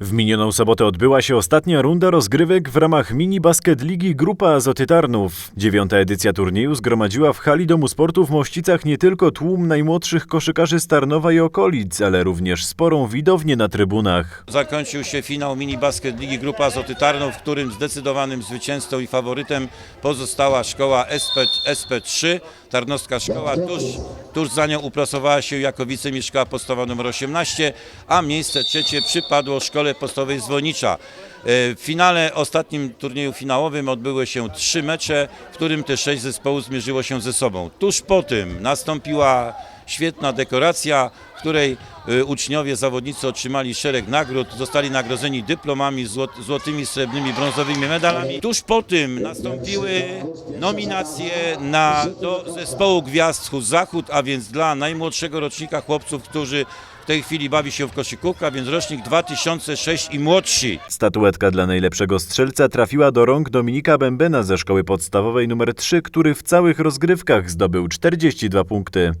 W minioną sobotę odbyła się ostatnia runda rozgrywek w ramach mini basket ligi Grupa Azoty Tarnów. Dziewiąta edycja turnieju zgromadziła w hali Domu Sportu w Mościcach nie tylko tłum najmłodszych koszykarzy z Tarnowa i okolic, ale również sporą widownię na trybunach. Zakończył się finał mini basket Ligi Grupa Azoty Tarnów, w którym zdecydowanym zwycięzcą i faworytem pozostała szkoła SP, SP3, Tarnowska Szkoła. Tuż, tuż za nią uplasowała się jako wicemistrz szkoła podstawowa nr 18, a miejsce trzecie przypadło szkole podstawowej Zwolnicza. E, W finale, ostatnim turnieju finałowym odbyły się trzy mecze, w którym te sześć zespołów zmierzyło się ze sobą. Tuż po tym nastąpiła świetna dekoracja, w której y, uczniowie, zawodnicy otrzymali szereg nagród, zostali nagrodzeni dyplomami, złot, złotymi, srebrnymi, brązowymi medalami. Tuż po tym nastąpiły nominacje na, do zespołu Gwiazd Wschód-Zachód, a więc dla najmłodszego rocznika chłopców, którzy tej chwili bawi się w koszykówkę, więc rocznik 2006 i młodsi. Statuetka dla najlepszego strzelca trafiła do rąk Dominika Bębena ze szkoły podstawowej nr 3, który w całych rozgrywkach zdobył 42 punkty.